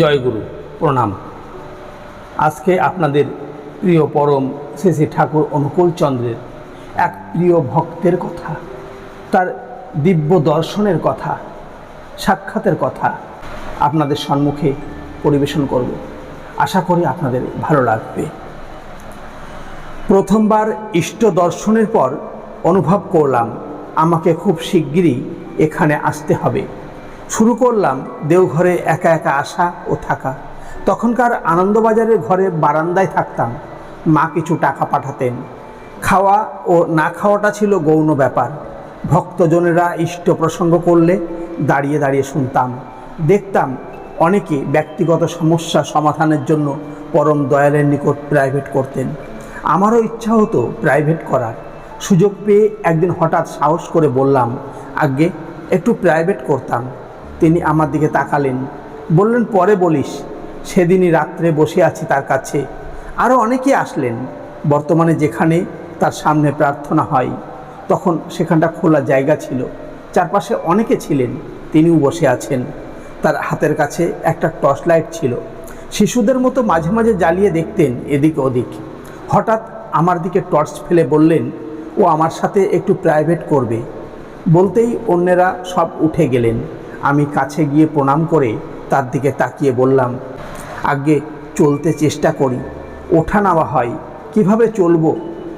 জয়গুরু, প্রণাম। আজকে আপনাদের প্রিয় পরম শ্রী ঠাকুর অনুকূল চন্দ্রের এক প্রিয় ভক্তের কথা, তার দিব্য দর্শনের কথা, সাক্ষাতের কথা আপনাদের সম্মুখে পরিবেশন করব। আশা করি আপনাদের ভালো লাগবে। প্রথমবার ইষ্ট দর্শনের পর অনুভব করলাম, আমাকে খুব শিগগিরই এখানে আসতে হবে। শুরু করলাম দেওঘরে একা একা আসা ও থাকা। তখনকার আনন্দবাজারের ঘরে বারান্দায় থাকতাম। মা কিছু টাকা পাঠাতেন। খাওয়া ও না খাওয়াটা ছিল গৌণ ব্যাপার। ভক্তজনেরা ইষ্ট প্রসঙ্গ করলে দাঁড়িয়ে দাঁড়িয়ে শুনতাম। দেখতাম অনেকে ব্যক্তিগত সমস্যা সমাধানের জন্য পরম দয়ালের নিকট প্রাইভেট করতেন। আমারও ইচ্ছা হতো প্রাইভেট করার। সুযোগ পেয়ে একদিন হঠাৎ সাহস করে বললাম আগে একটু প্রাইভেট করতাম। তিনি আমার দিকে তাকালেন। বললেন, পরে বলিস, সেদিনই রাত্রে বসে আছি তার কাছে। আরও অনেকে আসলেন। বর্তমানে যেখানে তার সামনে প্রার্থনা হয়, তখন সেখানটা খোলা জায়গা ছিল। চারপাশে অনেকে ছিলেন, তিনিও বসে আছেন। তার হাতের কাছে একটা টর্চ লাইট ছিল। শিশুদের মতো মাঝে মাঝে জ্বালিয়ে দেখতেন এদিক ওদিক। হঠাৎ আমার দিকে টর্চ ফেলে বললেন, ও আমার সাথে একটু প্রাইভেট করবে। বলতেই অন্যেরা সব উঠে গেলেন। আমি কাছে গিয়ে প্রণাম করে তার দিকে তাকিয়ে বললাম আগে চলতে চেষ্টা করি। ওঠা নামা হয়। কীভাবে চলবো?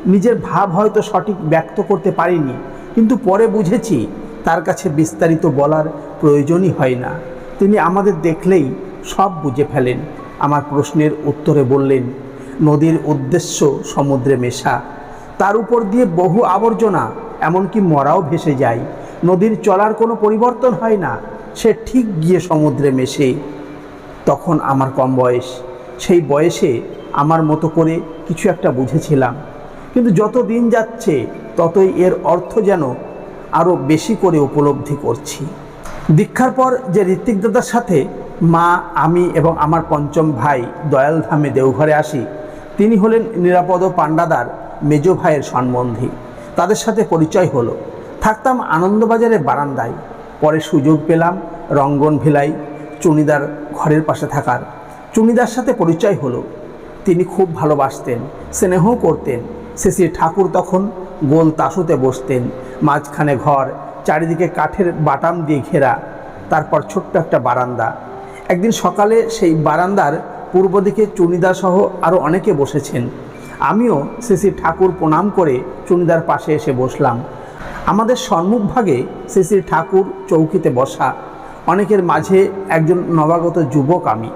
নিজের ভাব হয়তো সঠিক ব্যক্ত করতে পারিনি, কিন্তু পরে বুঝেছি তার কাছে বিস্তারিত বলার প্রয়োজনই হয় না। তিনি আমাদের দেখলেই সব বুঝে ফেলেন। আমার প্রশ্নের উত্তরে বললেন, নদীর উদ্দেশ্য সমুদ্রে মেশা। তার উপর দিয়ে বহু আবর্জনা, এমনকি মরাও ভেসে যায়। নদীর চলার কোনো পরিবর্তন হয় না। সে ঠিক গিয়ে সমুদ্রে মেশে, তখন আমার কম বয়স। সেই বয়সে আমার মতো করে কিছু একটা বুঝেছিলাম। কিন্তু যত দিন যাচ্ছে, ততই এর অর্থ যেন আরও বেশি করে উপলব্ধি করছি। দীক্ষার পর যে ঋত্বিক দাদার সাথে মা, আমি এবং আমার পঞ্চম ভাই দয়াল ধামে দেওঘরে আসি, তিনি হলেন নিরাপদ পাণ্ডাদার মেজ ভাইয়ের সম্বন্ধী তাদের সাথে পরিচয় হলো। থাকতাম আনন্দবাজারের বারান্দায়। পরে সুযোগ পেলাম রঙ্গন ভিলাই চুনিদার ঘরের পাশে থাকার। চুনিদার সাথে পরিচয় হলো। তিনি খুব ভালোবাসতেন স্নেহও করতেন। শ্রী ঠাকুর তখন গোল তাসুতে বসতেন। মাঝখানে ঘর, চারিদিকে কাঠের বাটাম দিয়ে ঘেরা। তারপর ছোট্ট একটা বারান্দা। একদিন সকালে সেই বারান্দার পূর্ব দিকে চুনিদা সহ আরও অনেকে বসেছেন। আমিও শ্রী ঠাকুর প্রণাম করে চুনিদার পাশে এসে বসলাম। আমাদের সম্মুখভাগে শ্রী ঠাকুর চৌকিতে বসা। অনেকের মাঝে একজন নবাগত যুবক আমি।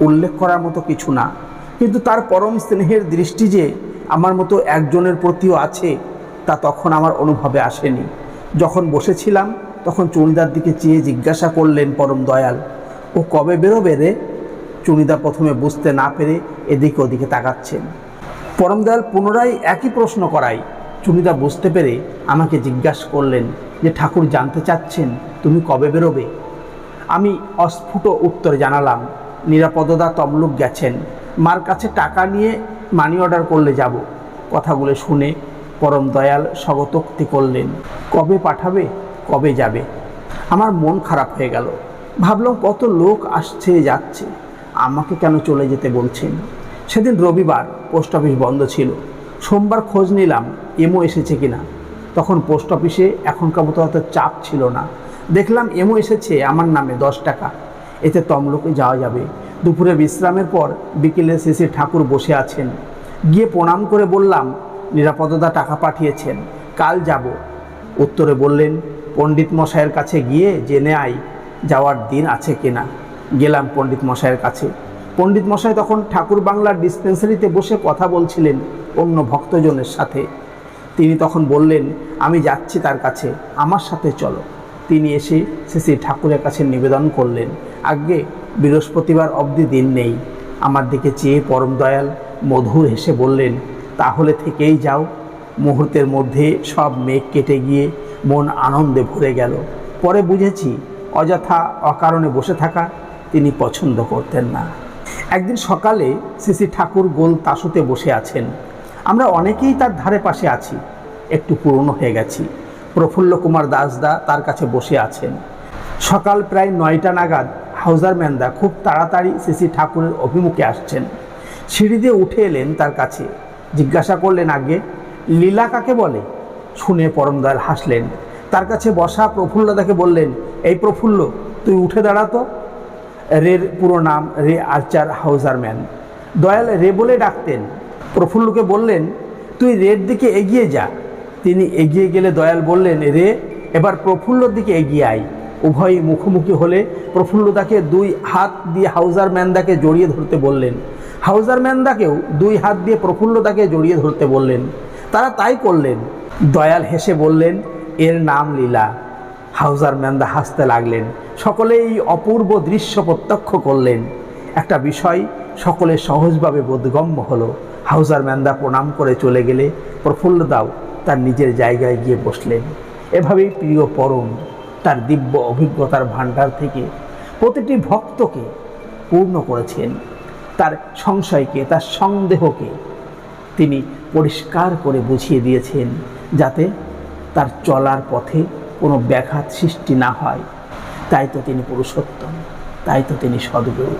উল্লেখ করার মতো কিছু না। কিন্তু তার পরম স্নেহের দৃষ্টি যে আমার মতো একজনের প্রতিও আছে, তা তখন আমার অনুভবে আসেনি। যখন বসেছিলাম, তখন চুনিদার দিকে চেয়ে জিজ্ঞাসা করলেন, পরম দয়াল, ও কবে বেরোবে রে? চুনিদা প্রথমে বুঝতে না পেরে এদিকে ওদিকে তাকাচ্ছেন। পরম দয়াল, পুনরায় একই প্রশ্ন করাই। চুনিদা বুঝতে পেরে আমাকে জিজ্ঞাসা করলেন যে, ঠাকুর জানতে চাচ্ছেন, তুমি কবে বেরোবে? আমি অস্ফুট উত্তরে জানালাম। নিরাপদদা তমলুক গেছেন। মার কাছে টাকা নিয়ে মানি অর্ডার করলে যাব। কথাগুলো শুনে পরম দয়াল স্বগতোক্তি করলেন। কবে পাঠাবে? কবে যাবে? আমার মন খারাপ হয়ে গেল। ভাবলাম কত লোক আসছে, যাচ্ছে। আমাকে কেন চলে যেতে বলছেন? সেদিন রবিবার পোস্ট অফিস বন্ধ ছিল। সোমবার খোঁজ নিলাম, এমও এসেছে কিনা। তখন পোস্ট অফিসে এখনকার মতো অত চাপ ছিল না। দেখলাম এমও এসেছে আমার নামে দশ টাকা। এতে তমলুকে যাওয়া যাবে। দুপুরে বিশ্রামের পর বিকেলে শেষে ঠাকুর বসে আছেন। গিয়ে প্রণাম করে বললাম নিরাপদতা টাকা পাঠিয়েছেন, কাল যাব। উত্তরে বললেন, পণ্ডিত মশাইয়ের কাছে গিয়ে জেনে আই যাওয়ার দিন আছে কিনা। গেলাম পণ্ডিত মশাইয়ের কাছে। পণ্ডিত মশাই তখন ঠাকুর বাংলার ডিসপেন্সারিতে বসে কথা বলছিলেন অন্য ভক্তজনের সাথে। তিনি তখন বললেন, আমি যাচ্ছি তার কাছে, আমার সাথে চলো। তিনি এসে শ্রী ঠাকুরের কাছে নিবেদন করলেন আগে বৃহস্পতিবার অবধি দিন নেই। আমার দিকে চেয়ে পরম দয়াল মধুর হেসে বললেন, তাহলে থেকেই যাও। মুহূর্তের মধ্যে সব মেঘ কেটে গিয়ে মন আনন্দে ভরে গেল। পরে বুঝেছি, অযথা অকারণে বসে থাকা তিনি পছন্দ করতেন না। একদিন সকালে শ্রী ঠাকুর গোল তাসুতে বসে আছেন। আমরা অনেকেই তার ধারে পাশে আছি, একটু পুরনো হয়ে গেছি। প্রফুল্ল কুমার দাসদা তার কাছে বসে আছেন। সকাল প্রায় নয়টা নাগাদ হাউজার ম্যান্দা খুব তাড়াতাড়ি শ্রী ঠাকুরের অভিমুখে আসছেন। সিঁড়ি দিয়ে উঠে এলেন তার কাছে। জিজ্ঞাসা করলেন, আগে লীলা কাকে বলে? শুনে পরমদয়াল হাসলেন। তার কাছে বসা প্রফুল্লদাকে বললেন, এই প্রফুল্ল, তুই উঠে দাঁড়াতো রের পুরো নাম রে আর্চার হাউজারম্যান দয়াল রে বলে ডাকতেন। প্রফুল্লকে বললেন, তুই রের দিকে এগিয়ে যা তিনি এগিয়ে গেলে দয়াল বললেন, রে, এবার প্রফুল্লর দিকে এগিয়ে আয়। উভয়ই মুখোমুখি হলে প্রফুল্ল তাকে দুই হাত দিয়ে হাউজার ম্যান্দাকে জড়িয়ে ধরতে বললেন। হাউজার ম্যান্দাকেও দুই হাত দিয়ে প্রফুল্ল তাকে জড়িয়ে ধরতে বললেন। তারা তাই করলেন। দয়াল হেসে বললেন, এর নাম লীলা। হাউজার ম্যান্দা হাসতে লাগলেন। সকলে এই অপূর্ব দৃশ্য প্রত্যক্ষ করলেন। একটা বিষয় সকলে সহজভাবে বোধগম্য হলো। হাউজার ম্যান্দা প্রণাম করে চলে গেলে প্রফুল্লদাও তার নিজের জায়গায় গিয়ে বসলেন। এভাবেই প্রিয় পরম তার দিব্য অভিজ্ঞতার ভাণ্ডার থেকে প্রতিটি ভক্তকে পূর্ণ করেছেন। তার সংশয়কে, তার সন্দেহকে তিনি পরিষ্কার করে বুঝিয়ে দিয়েছেন যাতে তার চলার পথে কোনো ব্যাঘাত সৃষ্টি না হয়। তাই তো তিনি পুরুষোত্তম, তাই তো তিনি সদ্গুরু।